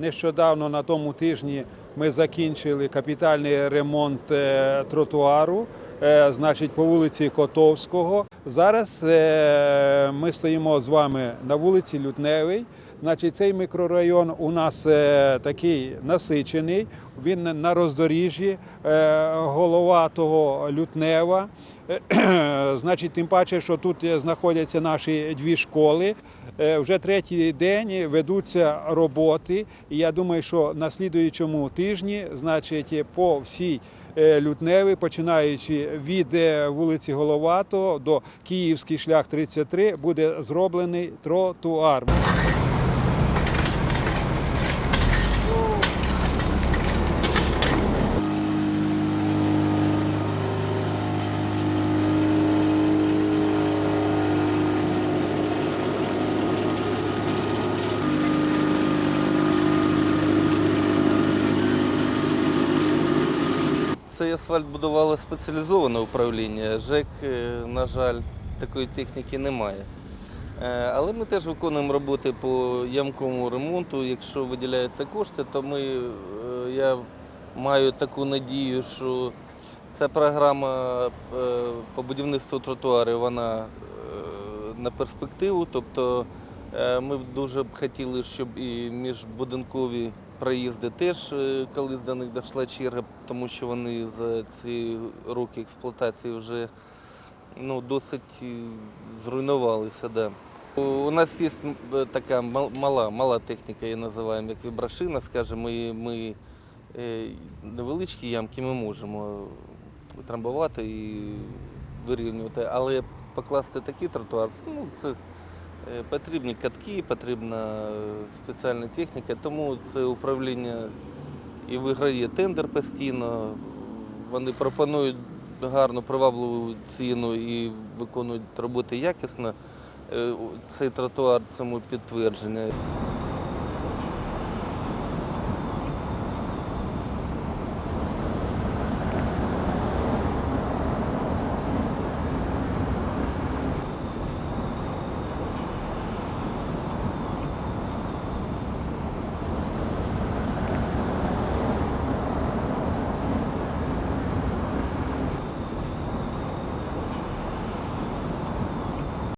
нещодавно на тому тижні ми закінчили капітальний ремонт е, тротуару, значить, по вулиці Котовського. Зараз е, ми стоїмо з вами на вулиці Лютневий. Значить, цей мікрорайон у нас е, такий насичений. Він на роздоріжжі е, голова того Лютнева. Е, Значить, тим паче, що тут е, знаходяться наші дві школи. Е, Вже третій день ведуться роботи. І я думаю, що на слідуючому тижні, значить, по всій е, Лютневі, починаючи від е, вулиці Головатого до Київський шлях 33, буде зроблений тротуар. Цей асфальт будувало спеціалізоване управління. ЖЕК, е, на жаль, такої техніки немає. Е, Але ми теж виконуємо роботи по ямковому ремонту. Якщо виділяються кошти, то ми, е, я маю таку надію, що ця програма по будівництву тротуарів вона на перспективу. Тобто ми дуже б хотіли, щоб і міжбудинкові проїзди теж е, колись до них дійшла черга, тому що вони за ці роки експлуатації вже ну, досить е, зруйнувалися. Да. У нас є така мала, мала техніка, її називаємо як вібрашина, скажімо, і ми е, невеличкі ямки ми можемо трамбувати і вирівнювати, але покласти такий тротуар, ну, це потрібні катки, потрібна е, спеціальна техніка, тому це управління і виграє тендер постійно. Вони пропонують гарну привабливу ціну і виконують роботи якісно. Е, Цей тротуар цьому підтвердження.